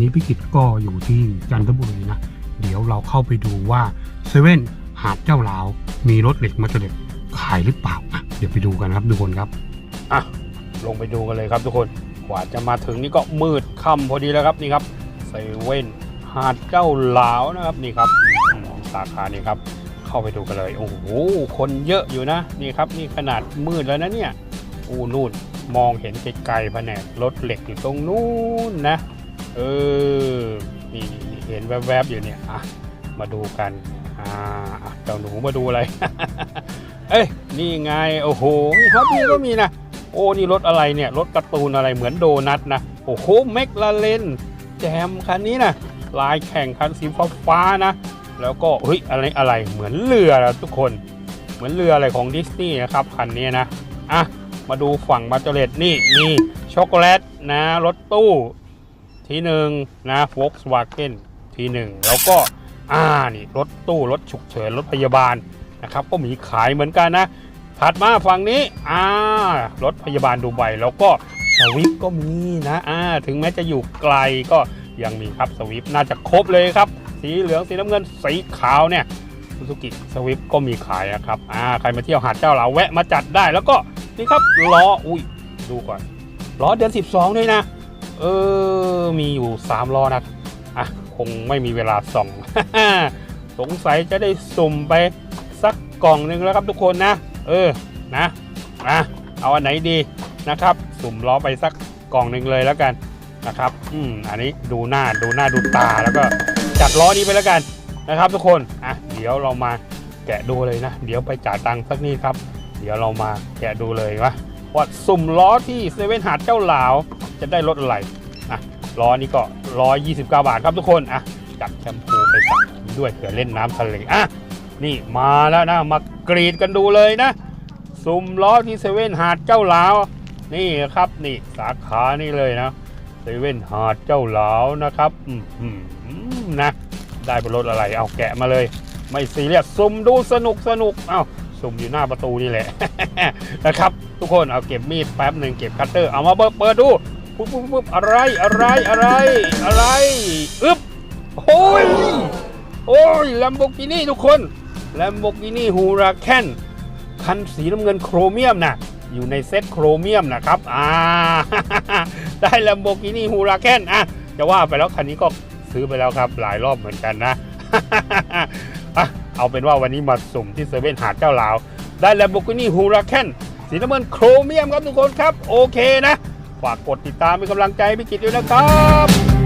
นี้พี่กิตก็อยู่ที่จันทบุรีนะ เดี๋ยวเราเข้าไปดูว่าเซเว่นหาดเจ้าหลาวมีรถเหล็กมาเตเหล็กขายหรือเปล่าอะเดี๋ยวไปดูกันครับทุกคนครับอะลงไปดูกันเลยครับทุกคนกว่าจะมาถึงนี่ก็มืดค่ำพอดีแล้วครับนี่ครับเซเว่นหาดเจ้าหลาวนะครับนี่ครับสาขานี้ครับ เข้าไปดูกันเลย โอ้โหคนเยอะอยู่นะนี่ครับนี่ขนาดมืดแล้วนะเนี่ยอู้นู่นมองเห็นไกลๆแผนกรถเหล็กอยู่ตรงนู้นนะ เออ นี่นี่เห็นแวบๆอยู่เนี่ยอะมาดูกัน อ่าอะเจ้าหนูมาดูอะไร เอ้ย นี่ไง โอ้โหฮอตนี่ก็มีนะ โอ้ นี่รถอะไรเนี่ย รถการ์ตูนอะไรเหมือนโดนัทนะ โอ้โหเมกลาเลนแจมคันนี้นะ ลายแข่งคันสีฟ้านะ แล้วก็ เฮ้ย อะไรอะไร เหมือนเรือนะทุกคน เหมือนเรืออะไรของดิสนีย์นะครับคันนี้นะ อะ มาดูฝั่งมาเจเลตนี่ มีช็อกโกแลตนะ รถตู้ ทีหนึ่งนะ Volkswagen ทีหนึ่งแล้วก็อ่านี่รถตู้รถฉุกเฉินรถพยาบาลนะครับก็มีขายเหมือนกันนะ ถัดมาฝั่งนี้อ่ารถพยาบาลดูไบแล้วก็สวิฟก็มีนะอ่าถึงแม้จะอยู่ไกลก็ยังมีครับสวิฟน่าจะครบเลยครับ สีเหลืองสีน้ำเงินสีขาวเนี่ยซูซูกิสวิฟก็มีขายนะครับอ่าใครมาเที่ยวหาดเจ้าหลาแวะมาจัดได้แล้วก็นี่ครับล้ออุ้ยดูก่อนล้อเดือน 12 ด้วยนะ เออ มีอยู่ 3 ล้อนะอะ คงไม่มีเวลาส่อง สงสัยจะได้สุ่มไปสักกล่องหนึ่งแล้วครับทุกคนนะ เออ นะอะเอาอันไหนดีนะครับ สุ่มล้อไปสักกล่องหนึ่งเลยแล้วกันนะครับ อืม อันนี้ดูหน้าดูหน้าดูตาแล้วก็จัดล้อนี้ไปแล้วกันนะครับ ทุกคน อะ เดี๋ยวเรามาแกะดูเลยนะ เดี๋ยวไปจ่ายตังค์สักนิดครับ เดี๋ยวเรามาแกะดูเลยว่าว่าสุ่มล้อที่เซเว่นหาดเจ้าหลาว จะได้รถอะไรอะล้อนี้ก็ร้อยยี่สิบเก้าบาทครับทุกคนอะจัดแชมพูไปสักด้วยเผื่อเล่นน้ำทะเลอะนี่มาแล้วนะ มากรีดกันดูเลยนะสุ่มล้อที่เซเว่นหาดเจ้าหลาว นี่ครับนี่สาขานี่เลยนะเซเว่นหาดเจ้าหลาวนะครับอืมนะ ได้บนรถอะไรเอาแกะมาเลย ไม่ซีเรียสซุ่มดูสนุกสนุกเอาซุ่มอยู่หน้าประตูนี่แหละนะครับ ทุกคนเอาเก็บมีดแป๊บหนึ่งเก็บคัตเตอร์เอามาเปิดดู ปุ๊บปุ๊บปุ๊บอะไรอะไรอะไรอะไรอึ๊บโอ้ยโอ้ยลัมโบกินี่ทุกคนลัมโบกินี่ฮูราแคนคันสีน้ำเงินโครเมียมนะอยู่ในเซ็ตโครเมียมนะครับอ่าได้ Lamborghini Huracan อะจะว่าไปแล้วคันนี้ก็ซื้อไปแล้วครับหลายรอบเหมือนกันนะเอาเป็นว่าวันนี้มาสุ่มที่เซเว่นหาดเจ้าลาว ได้ Lamborghini Huracan สีน้ำเงินโครเมียมครับทุกคนครับ โอเคนะ ฝากกดติดตามเป็นกำลังใจพี่กิตด้วยนะครับ